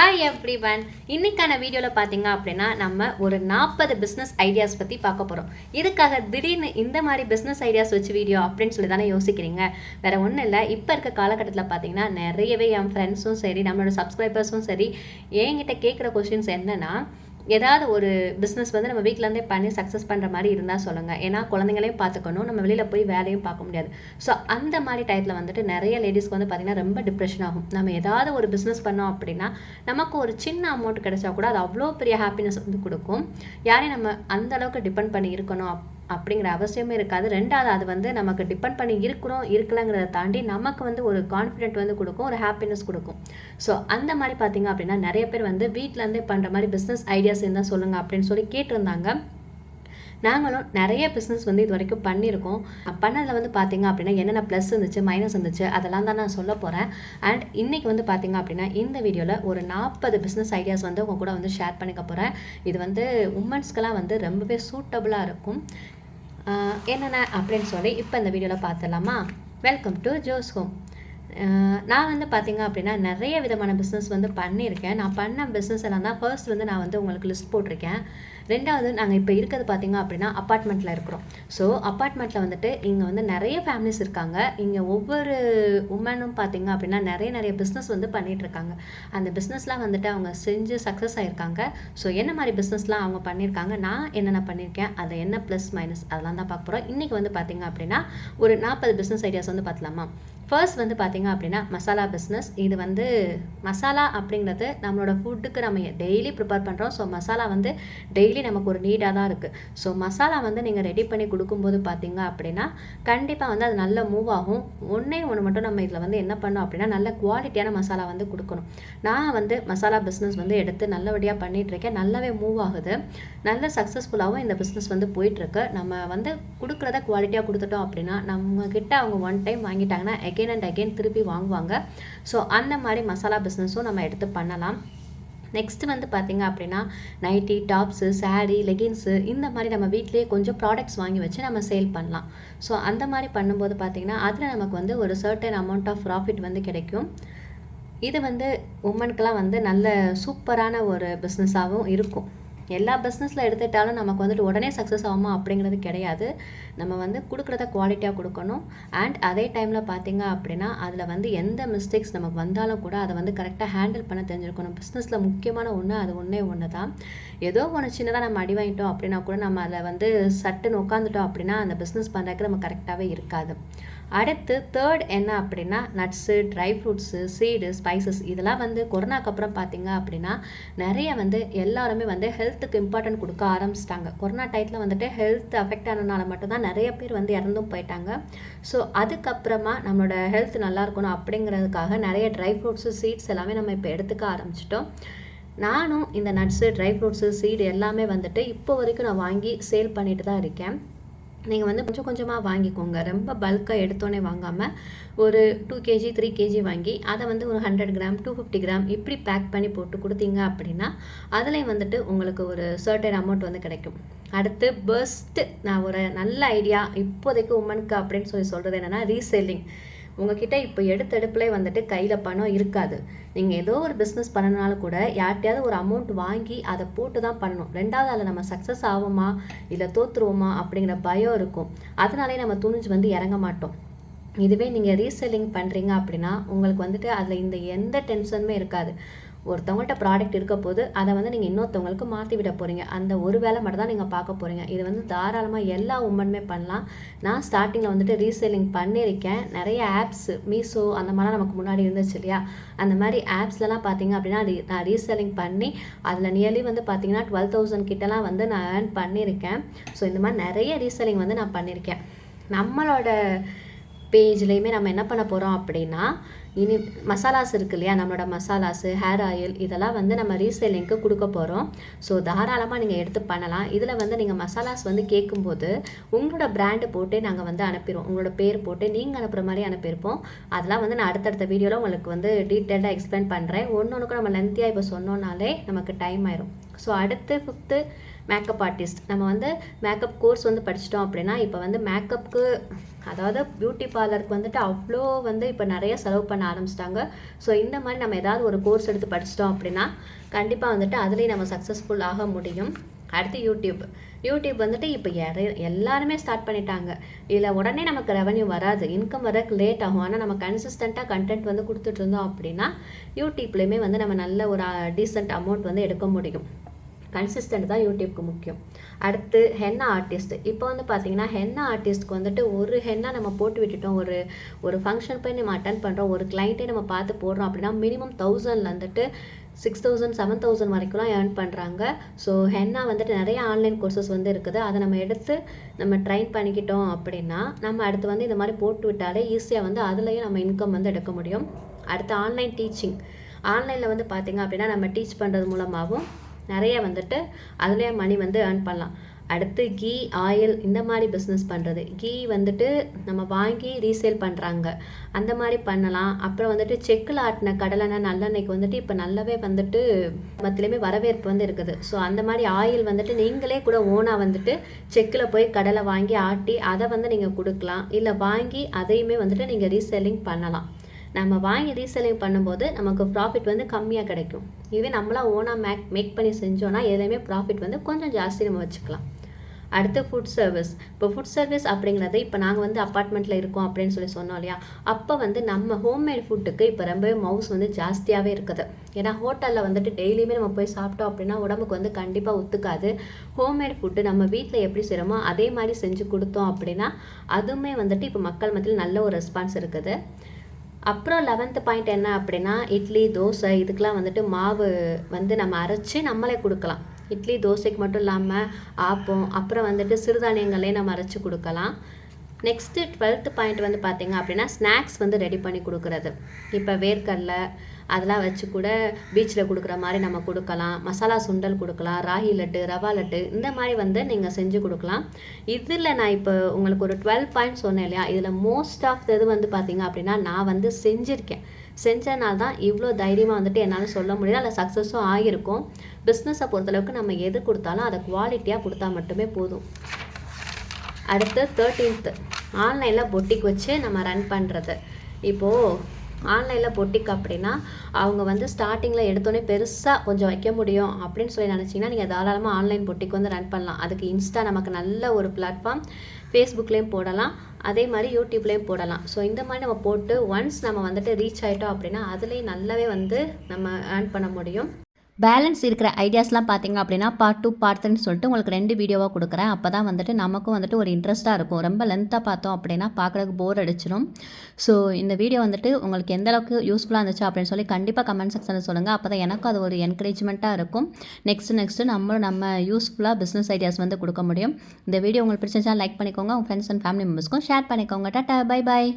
Hi every one இன்றைக்கான வீடியோவில் பார்த்தீங்க அப்படின்னா நம்ம ஒரு நாற்பது பிஸ்னஸ் ஐடியாஸ் பற்றி பார்க்க போகிறோம் இதுக்காக திடீர்னு இந்த மாதிரி பிஸ்னஸ் ஐடியாஸ் வச்சு வீடியோ அப்படின்னு சொல்லி தானே யோசிக்கிறீங்க? வேறு ஒன்றும் இல்லை. இப்போ இருக்க காலகட்டத்தில் பார்த்தீங்கன்னா நிறையவே என் ஃப்ரெண்ட்ஸும் சரி நம்மளோட சப்ஸ்கிரைபர்ஸும் சரி என்கிட்ட கேட்குற கொஷின்ஸ் என்னன்னா ஏதாவது ஒரு பிஸ்னஸ் வந்து நம்ம வீட்டிலேருந்தே பண்ணி சக்ஸஸ் பண்ணுற மாதிரி இருந்தால் சொல்லுங்கள் ஏன்னா குழந்தைங்களையும் பார்த்துக்கணும். நம்ம வெளியில் போய் வேலையும் பார்க்க முடியாது. ஸோ அந்த மாதிரி டயத்தில் வந்துட்டு நிறைய லேடிஸ்க்கு வந்து பார்த்திங்கன்னா ரொம்ப டிப்ரெஷன் ஆகும். நம்ம ஏதாவது ஒரு பிஸ்னஸ் பண்ணோம் அப்படின்னா நமக்கு ஒரு சின்ன அமௌண்ட் கிடைச்சா கூட அது அவ்வளோ பெரிய ஹாப்பினஸ் வந்து கொடுக்கும். யாரையும் நம்ம அந்த அளவுக்கு டிபெண்ட் பண்ணி இருக்கணும் அப்படிங்கிற அவசியமே இருக்காது. ரெண்டாவது அது வந்து நமக்கு டிபெண்ட் பண்ணி இருக்கிறோம் இருக்கலங்கிறத தாண்டி நமக்கு வந்து ஒரு கான்ஃபிடென்ட் வந்து கொடுக்கும் ஒரு ஹாப்பினஸ் கொடுக்கும். ஸோ அந்த மாதிரி பார்த்தீங்க அப்படின்னா நிறைய பேர் வந்து வீட்டிலேருந்தே பண்ணுற மாதிரி பிஸ்னஸ் ஐடியாஸ் இருந்தால் சொல்லுங்கள் அப்படின்னு சொல்லி கேட்டிருந்தாங்க. நாங்களும் நிறைய பிஸ்னஸ் வந்து இது வரைக்கும் பண்ணியிருக்கோம். பண்ணதில் வந்து பார்த்தீங்க அப்படின்னா என்னென்ன ப்ளஸ் இருந்துச்சு மைனஸ் இருந்துச்சு அதெல்லாம் தான் நான் சொல்ல போகிறேன் அண்ட் இன்றைக்கி வந்து பார்த்தீங்க அப்படின்னா இந்த வீடியோவில் ஒரு நாற்பது பிஸ்னஸ் ஐடியாஸ் வந்து உங்க கூட வந்து ஷேர் பண்ணிக்க போகிறேன் இது வந்து உமன்ஸ்க்கெல்லாம் வந்து ரொம்பவே சூட்டபுளாக இருக்கும். என்னென்ன அப்படின்னு சொல்லி இப்போ இந்த வீடியோவில் பார்த்துடலாமா? வெல்கம் டு ஜோஸ் ஹோம் நான் வந்து பார்த்தீங்க அப்படின்னா நிறைய விதமான பிஸ்னஸ் வந்து பண்ணியிருக்கேன். நான் பண்ண பிஸ்னஸ் எல்லாம் தான் ஃபர்ஸ்ட் வந்து நான் வந்து உங்களுக்கு லிஸ்ட் போட்டிருக்கேன். ரெண்டாவது நாங்கள் இப்போ இருக்கிறது பார்த்தீங்க அப்படின்னா அப்பார்ட்மெண்ட்டில் இருக்கிறோம். ஸோ அப்பார்ட்மெண்ட்டில் வந்துட்டு இங்கே வந்து நிறைய ஃபேமிலிஸ் இருக்காங்க. இங்கே ஒவ்வொரு உமனும் பார்த்தீங்க அப்படின்னா நிறைய நிறைய பிஸ்னஸ் வந்து பண்ணிகிட்ருக்காங்க அந்த பிஸ்னஸ்லாம் வந்துட்டு அவங்க செஞ்சு சக்ஸஸ் ஆகியிருக்காங்க ஸோ என்ன மாதிரி பிஸ்னஸ்லாம் அவங்க பண்ணியிருக்காங்க? நான் என்னென்ன பண்ணியிருக்கேன்? அதை என்ன ப்ளஸ் மைனஸ் அதெல்லாம் தான் பார்க்க போகிறோம் இன்றைக்கி வந்து பார்த்தீங்க அப்படின்னா ஒரு நாற்பது பிஸ்னஸ் ஐடியாஸ் வந்து பார்த்தலாமா ஃபர்ஸ்ட் வந்து பார்த்தீங்க அப்படின்னா மசாலா பிஸ்னஸ் இது வந்து மசாலா அப்படிங்கிறது நம்மளோட ஃபுட்டுக்கு நம்ம டெய்லி ப்ரிப்பேர் பண்ணுறோம் ஸோ மசாலா வந்து டெய்லி நமக்கு ஒரு நீடாக தான் இருக்குது ஸோ மசாலா வந்து நீங்கள் ரெடி பண்ணி கொடுக்கும்போது பார்த்தீங்க அப்படின்னா கண்டிப்பாக வந்து அது நல்ல மூவ் ஆகும். ஒன்றே ஒன்று மட்டும் நம்ம இதில் வந்து என்ன பண்ணோம் அப்படின்னா நல்ல குவாலிட்டியான மசாலா வந்து கொடுக்கணும். நான் வந்து மசாலா பிஸ்னஸ் வந்து எடுத்து நல்லபடியாக பண்ணிகிட்ருக்கேன் நல்லாவே மூவ் ஆகுது. நல்ல சக்ஸஸ்ஃபுல்லாகவும் இந்த பிஸ்னஸ் வந்து போயிட்டுருக்கு நம்ம வந்து கொடுக்குறத குவாலிட்டியாக கொடுத்துட்டோம் அப்படின்னா நம்ம அவங்க ஒன் டைம் வாங்கிட்டாங்கன்னா அகெயின் அண்ட் அகைன் திருப்பி வாங்குவாங்க. ஸோ அந்த மாதிரி மசாலா பிஸ்னஸும் நம்ம எடுத்து பண்ணலாம். நெக்ஸ்ட் வந்து பார்த்தீங்க அப்படின்னா நைட்டி டாப்ஸு சாரீ லெகின்ஸு இந்த மாதிரி நம்ம வீட்டிலேயே கொஞ்சம் ப்ராடக்ட்ஸ் வாங்கி வச்சு நம்ம சேல் பண்ணலாம். ஸோ அந்த மாதிரி பண்ணும்போது பார்த்திங்கன்னா அதில் நமக்கு வந்து ஒரு சர்டன் அமௌண்ட் ஆஃப் ப்ராஃபிட் வந்து கிடைக்கும். இது வந்து உமனுக்கெலாம் வந்து நல்ல சூப்பரான ஒரு பிஸ்னஸாகவும் இருக்கும். எல்லா பிஸ்னஸில் எடுத்துட்டாலும் நமக்கு வந்துட்டு உடனே சக்ஸஸ் ஆகுமா அப்படிங்கிறது கிடையாது. நம்ம வந்து கொடுக்குறத குவாலிட்டியாக கொடுக்கணும். அண்ட் அதே டைமில் பார்த்தீங்க அப்படின்னா அதில் வந்து எந்த மிஸ்டேக்ஸ் நமக்கு வந்தாலும் கூட அதை வந்து கரெக்டாக ஹேண்டில் பண்ண தெரிஞ்சிருக்கணும். பிஸ்னஸில் முக்கியமான ஒன்று அது ஒன்றே ஒன்று தான் ஏதோ ஒன்று சின்னதாக நம்ம அடி வாங்கிட்டோம் அப்படின்னா கூட நம்ம அதில் வந்து சட்டுன்னு உட்காந்துட்டோம் அப்படின்னா அந்த பிஸ்னஸ் பண்ணுறதுக்கு நம்ம கரெக்டாகவே இருக்காது. அடுத்து தேர்ட் என்ன அப்படின்னா nuts dry fruits seed spices இதெல்லாம் வந்து கொரோனாக்கு அப்புறம் பார்த்தீங்க அப்படின்னா நிறைய வந்து எல்லாருமே வந்து ஹெல்த் ஹெல்த்துக்கு இம்பார்ட்டன்ட் கொடுக்க ஆரம்பிச்சிட்டாங்க. கொரோனா டயத்தில் வந்துட்டு ஹெல்த் அஃபெக்ட் ஆனதுனால மட்டும்தான் நிறைய பேர் வந்து இறந்தும் போயிட்டாங்க. ஸோ அதுக்கப்புறமா நம்மளோட ஹெல்த் நல்லா இருக்கணும் அப்படிங்கிறதுக்காக நிறைய ட்ரை ஃப்ரூட்ஸு சீட்ஸ் எல்லாமே நம்ம இப்போ எடுத்துக்க ஆரம்பிச்சிட்டோம். நானும் இந்த நட்ஸு ட்ரை ஃப்ரூட்ஸு சீடு எல்லாமே வந்துட்டு இப்போ வரைக்கும் நான் வாங்கி சேல் பண்ணிட்டு தான் இருக்கேன். நீங்கள் வந்து கொஞ்சம் கொஞ்சமாக வாங்கிக்கோங்க. ரொம்ப பல்காக எடுத்தோன்னே வாங்காமல் ஒரு டூ கேஜி த்ரீ கேஜி வாங்கி அதை வந்து ஒரு hundred gram two fifty gram இப்படி பேக் பண்ணி போட்டு கொடுத்தீங்க அப்படின்னா அதுலேயும் வந்துட்டு உங்களுக்கு ஒரு சர்டன் அமௌண்ட் வந்து கிடைக்கும். அடுத்து பெஸ்ட்டு நான் ஒரு நல்ல ஐடியா இப்போதைக்கு உமனுக்கு அப்படின்னு சொல்லி சொல்கிறது என்னென்னா ரீசெல்லிங் உங்ககிட்ட இப்போ எடுத்தெடுப்புலே வந்துட்டு கையில் பணம் இருக்காது. நீங்கள் ஏதோ ஒரு பிஸ்னஸ் பண்ணனாலும் கூட யார்கிட்டயாவது ஒரு அமௌண்ட் வாங்கி அதை போட்டு தான் பண்ணணும். ரெண்டாவது அதில் நம்ம சக்ஸஸ் ஆகுமா இல்லை தோற்றுருவோமா அப்படிங்கிற பயம் இருக்கும். அதனாலே நம்ம துணிஞ்சு வந்து இறங்க மாட்டோம். இதுவே நீங்கள் ரீசெல்லிங் பண்ணுறீங்க அப்படின்னா உங்களுக்கு வந்துட்டு அதில் இந்த எந்த டென்ஷனுமே இருக்காது. ஒருத்தவங்கள்ட்ட ப்ராடக்ட் இருக்க போது அதை வந்து நீங்கள் இன்னொருத்தவங்களுக்கு மாற்றி விட போகிறீங்க அந்த ஒரு வேலை மட்டும் தான் நீங்கள் பார்க்க போகிறீங்க இது வந்து தாராளமாக எல்லா உமனுமே பண்ணலாம். நான் ஸ்டார்டிங்கில் வந்துட்டு ரீசேலிங் பண்ணியிருக்கேன். நிறைய ஆப்ஸ் மீஷோ அந்த மாதிரிலாம் நமக்கு முன்னாடி இருந்துச்சு இல்லையா? அந்த மாதிரி ஆப்ஸ்லலாம் பார்த்தீங்க அப்படின்னா நான் ரீசேலிங் பண்ணி அதில் நியர்லி வந்து பார்த்தீங்கன்னா டுவெல் தௌசண்ட் கிட்டலாம் வந்து நான் ஏர்ன் பண்ணியிருக்கேன். ஸோ இந்த மாதிரி நிறைய ரீசேலிங் வந்து நான் பண்ணியிருக்கேன். நம்மளோட பேஜ்லேயுமே நம்ம என்ன பண்ண போகிறோம் அப்படின்னா இனி மசாலாஸ் இருக்கு இல்லையா? நம்மளோட மசாலாஸு ஹேர் ஆயில் இதெல்லாம் வந்து நம்ம ரீசேலிங்க்கு கொடுக்க போகிறோம் ஸோ தாராளமாக நீங்கள் எடுத்து பண்ணலாம். இதில் வந்து நீங்கள் மசாலாஸ் வந்து கேட்கும்போது உங்களோட பிராண்டு போட்டு நாங்கள் வந்து அனுப்பிடுவோம். உங்களோட பேர் போட்டு நீங்கள் அனுப்புகிற மாதிரி அனுப்பியிருப்போம். அதெல்லாம் வந்து நான் அடுத்தடுத்த வீடியோவில் உங்களுக்கு வந்து டீட்டெயிலாக எக்ஸ்பிளைன் பண்ணுறேன் ஒன்று ஒன்றுக்கும் நம்ம லென்த்தியாக இப்போ சொன்னோன்னாலே நமக்கு டைம் ஆயிரும். ஸோ அடுத்து ஃபிஃப்த்து மேக்கப் ஆர்டிஸ்ட் நம்ம வந்து மேக்கப் கோர்ஸ் வந்து படிச்சிட்டோம் அப்படின்னா இப்போ வந்து மேக்கப்புக்கு அதாவது பியூட்டி பார்லருக்கு வந்துட்டு அவ்வளோ வந்து இப்போ நிறைய செலவு பண்ண ஆரம்பிச்சிட்டாங்க. ஸோ இந்த மாதிரி நம்ம ஏதாவது ஒரு கோர்ஸ் எடுத்து படிச்சிட்டோம் அப்படின்னா கண்டிப்பாக வந்துட்டு அதுலேயும் நம்ம சக்ஸஸ்ஃபுல் ஆக முடியும். அடுத்து யூடியூப் யூடியூப் வந்துட்டு இப்போ எல்லாருமே ஸ்டார்ட் பண்ணிட்டாங்க. இதில் உடனே நமக்கு ரெவன்யூ வராது. இன்கம் வரக்கு லேட் ஆகும். ஆனால் நம்ம கன்சிஸ்டண்ட்டாக கண்டென்ட் வந்து கொடுத்துட்டு இருந்தோம் அப்படின்னா யூடியூப்லேயுமே வந்து நம்ம நல்ல ஒரு டீசென்ட் அமௌண்ட் வந்து எடுக்க முடியும். கன்சிஸ்டன்ட் தான் யூடியூப்க்கு முக்கியம். அடுத்து ஹென்னா ஆர்டிஸ்ட் இப்போ வந்து பார்த்தீங்கன்னா ஹென்னா ஆர்டிஸ்ட்க்கு வந்துட்டு ஒரு ஹென்னா நம்ம போட்டு விட்டுட்டோம். ஒரு ஒரு ஃபங்க்ஷன் போய் நம்ம அட்டன் பண்ணுறோம் ஒரு கிளைண்ட்டே நம்ம பார்த்து போடுறோம் அப்படின்னா மினிமம் தௌசண்ட்ல வந்துட்டு சிக்ஸ் தௌசண்ட் செவன் தௌசண்ட் வரைக்கும்லாம் ஏர்ன் பண்ணுறாங்க ஸோ ஹென்னா வந்துட்டு நிறைய ஆன்லைன் கோர்சஸ் வந்து இருக்குது. அதை நம்ம எடுத்து நம்ம ட்ரைன் பண்ணிக்கிட்டோம் அப்படின்னா நம்ம அடுத்து வந்து இந்த மாதிரி போட்டு விட்டாலே ஈஸியாக வந்து அதுலேயும் நம்ம இன்கம் வந்து எடுக்க முடியும். அடுத்து ஆன்லைன் டீச்சிங் ஆன்லைனில் வந்து பார்த்திங்க அப்படின்னா நம்ம டீச் பண்ணுறது மூலமாகவும் நிறைய வந்துட்டு அதுலேயே மணி வந்து ஏர்ன் பண்ணலாம். அடுத்து கீ ஆயில் இந்த மாதிரி பிஸ்னஸ் பண்ணுறது கீ வந்துட்டு நம்ம வாங்கி ரீசேல் பண்ணுறாங்க அந்த மாதிரி பண்ணலாம். அப்புறம் வந்துட்டு செக்கில் ஆட்டின கடலெண்ணெய் நல்லெண்ணெய்க்கு வந்துட்டு இப்போ நல்லாவே வந்துட்டு மத்திலையுமே வரவேற்பு வந்து இருக்குது. ஸோ அந்த மாதிரி ஆயில் வந்துட்டு நீங்களே கூட ஓனாக வந்துட்டு செக்கில் போய் கடலை வாங்கி ஆட்டி அதை வந்து நீங்கள் கொடுக்கலாம். இல்லை வாங்கி அதையுமே வந்துட்டு நீங்கள் ரீசேலிங் பண்ணலாம். நம்ம வாங்கி ரீசெல்லிங் பண்ணும்போது நமக்கு ப்ராஃபிட் வந்து கம்மியாக கிடைக்கும். இதுவே நம்மளாக ஓனாக மேக் மேக் பண்ணி செஞ்சோன்னா எதுலேயுமே ப்ராஃபிட் வந்து கொஞ்சம் ஜாஸ்தி நம்ம வச்சுக்கலாம். அடுத்து ஃபுட் சர்வீஸ் இப்போ ஃபுட் சர்வீஸ் அப்படிங்கிறது இப்போ நாங்கள் வந்து அப்பார்ட்மெண்ட்டில் இருக்கோம் அப்படின்னு சொல்லி சொன்னோம் இல்லையா? அப்போ வந்து நம்ம ஹோம்மேட் ஃபுட்டுக்கு இப்போ ரொம்பவே மவுஸ் வந்து ஜாஸ்தியாகவே இருக்குது. ஏன்னா ஹோட்டலில் வந்துட்டு டெய்லியுமே நம்ம போய் சாப்பிட்டோம் அப்படின்னா உடம்புக்கு வந்து கண்டிப்பாக ஒத்துக்காது. ஹோம்மேட் ஃபுட்டு நம்ம வீட்டில் எப்படி செய்கிறோமோ அதே மாதிரி செஞ்சு கொடுத்தோம் அப்படின்னா அதுவுமே வந்துட்டு இப்போ மக்கள் மத்தியில் நல்ல ஒரு ரெஸ்பான்ஸ் இருக்குது. அப்புறம் லெவன்த்து பாயிண்ட் என்ன அப்படின்னா இட்லி தோசை இதுக்கெலாம் வந்துட்டு மாவு வந்து நம்ம அரைச்சி நம்மளே கொடுக்கலாம். இட்லி தோசைக்கு மட்டும் இல்லாமல் ஆப்பம் அப்புறம் வந்துட்டு சிறுதானியங்களே நம்ம அரைச்சி கொடுக்கலாம். நெக்ஸ்ட்டு டுவெல்த்து பாயிண்ட் வந்து பார்த்திங்க அப்படின்னா ஸ்நாக்ஸ் வந்து ரெடி பண்ணி கொடுக்குறது. இப்போ வேர்க்கடலை அதெல்லாம் வச்சு கூட பீச்சில் கொடுக்குற மாதிரி நம்ம கொடுக்கலாம். மசாலா சுண்டல் கொடுக்கலாம் ராகி லட்டு ரவா லட்டு இந்த மாதிரி வந்து நீங்கள் செஞ்சு கொடுக்கலாம். இதில் நான் இப்போ உங்களுக்கு ஒரு டுவெல் பாயிண்ட் சொன்னேன் இல்லையா? இதில் மோஸ்ட் ஆஃப் இது வந்து பார்த்திங்க அப்படின்னா நான் வந்து செஞ்சுருக்கேன். செஞ்சனால தான் இவ்வளோ தைரியமாக வந்துட்டு என்னால் சொல்ல முடியல அதில் சக்ஸஸும் ஆகியிருக்கும். பிஸ்னஸை பொறுத்தளவுக்கு நம்ம எது கொடுத்தாலும் அதை குவாலிட்டியாக கொடுத்தா மட்டுமே போதும். அடுத்து தேர்ட்டீன்த்து ஆன்லைனில் பொட்டிக் வச்சு நம்ம ரன் பண்ணுறது இப்போது ஆன்லைனில் பொட்டிக் அப்படின்னா அவங்க வந்து ஸ்டார்டிங்கில் எடுத்தோடனே பெருசாக கொஞ்சம் வைக்க முடியும் அப்படின்னு சொல்லி நினச்சிங்கன்னா நீங்கள் தாராளமாக ஆன்லைன் பொட்டிக் வந்து ரன் பண்ணலாம். அதுக்கு இன்ஸ்டா நமக்கு நல்ல ஒரு பிளாட்ஃபார்ம் ஃபேஸ்புக்லேயும் போடலாம். அதே மாதிரி யூடியூப்லேயும் போடலாம். ஸோ இந்த மாதிரி நம்ம போட்டு ஒன்ஸ் நம்ம வந்துட்டு ரீச் ஆகிட்டோம் அப்படின்னா அதுலேயும் நல்லாவே வந்து நம்ம ஏர்ன் பண்ண முடியும். பேலன்ஸ் இருக்கிற ஐடியாஸ்லாம் பார்த்தீங்க அப்படின்னா பார்ட் டூ பார்ட் த்ரீன்னு சொல்லிட்டு உங்களுக்கு ரெண்டு வீடியோவாக கொடுக்குறேன். அப்போ தான் வந்துட்டு நமக்கும் வந்துட்டு ஒரு இன்ட்ரெஸ்ட்டாக இருக்கும். ரொம்ப லென்த்தாக பார்த்தோம் அப்படின்னா பார்க்குறதுக்கு போர் அடிச்சிடும் ஸோ இந்த வீடியோ வந்துட்டு உங்களுக்கு எந்த அளவுக்கு யூஸ்ஃபுல்லாக இருந்துச்சு அப்படின்னு சொல்லி கண்டிப்பாக கமெண்ட் செக்ஷனில் சொல்லுங்கள் அப்போ தான் எனக்கும் அது ஒரு என்கரேஜ்மெண்ட்டாக இருக்கும். நெக்ஸ்ட் நெக்ஸ்ட்டு நம்மளும் நம்ம யூஸ்ஃபுல்லாக பிஸ்னஸ் ஐடியாஸ் வந்து கொடுக்க முடியும். இந்த வீடியோ உங்களுக்கு பிடிச்சிருந்தா லைக் பண்ணிக்கோங்க. உங்கள் ஃப்ரெண்ட்ஸ் அண்ட் ஃபேமிலி மெம்பர்ஸ்க்கும் ஷேர் பண்ணிக்கோங்க. Tata bye bye